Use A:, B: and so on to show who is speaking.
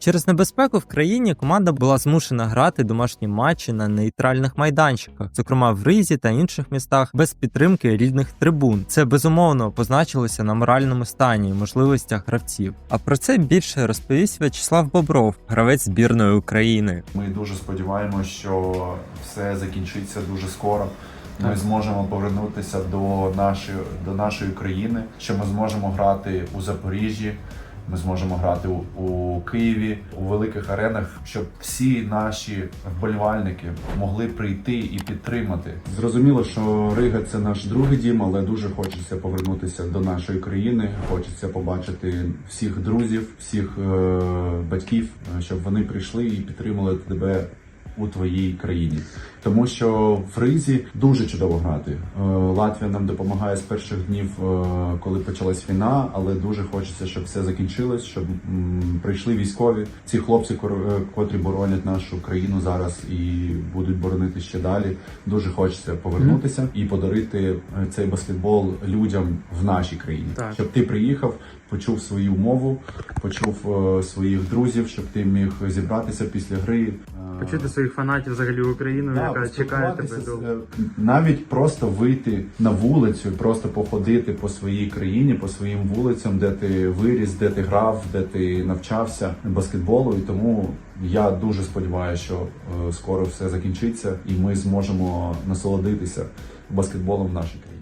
A: Через небезпеку в країні команда була змушена грати домашні матчі на нейтральних майданчиках, зокрема в Ризі та інших містах, без підтримки рідних трибун. Це безумовно позначилося на моральному стані і можливостях гравців. А про це більше розповість В'ячеслав Бобров, гравець збірної України.
B: Ми дуже сподіваємося, що все закінчиться дуже скоро. Ми зможемо повернутися до нашої до нашої країни, що ми зможемо грати у Запоріжжі. Ми зможемо грати у, у Києві у великих аренах, щоб всі наші вболівальники могли прийти і підтримати.
C: Зрозуміло, що Рига це наш другий дім, але дуже хочеться повернутися до нашої країни. Хочеться побачити всіх друзів, всіх е, батьків, е, щоб вони прийшли і підтримали тебе у твоїй країні. Тому що в Ризі дуже чудово грати. Е, Латвія нам допомагає з перших днів, е, коли почалась війна, але дуже хочеться, щоб все закінчилось, щоб прийшли військові. Ці хлопці, е, котрі боронять нашу країну зараз і будуть боронити ще далі. Дуже хочеться повернутися і подарити цей баскетбол людям в нашій країні,
D: Так.
C: щоб ти приїхав, почув свою мову, почув своїх друзів, щоб ти міг зібратися після гри.
D: Почути своїх фанатів взагалі Україну,
C: Да,
D: яка чекає тебе довго.
C: е, навіть просто вийти на вулицю, просто походити по своїй країні, по своїм вулицям, де ти виріс, де ти грав, де ти навчався баскетболу. І тому я дуже сподіваюся, що е, скоро все закінчиться, і ми зможемо насолодитися баскетболом в нашій країні.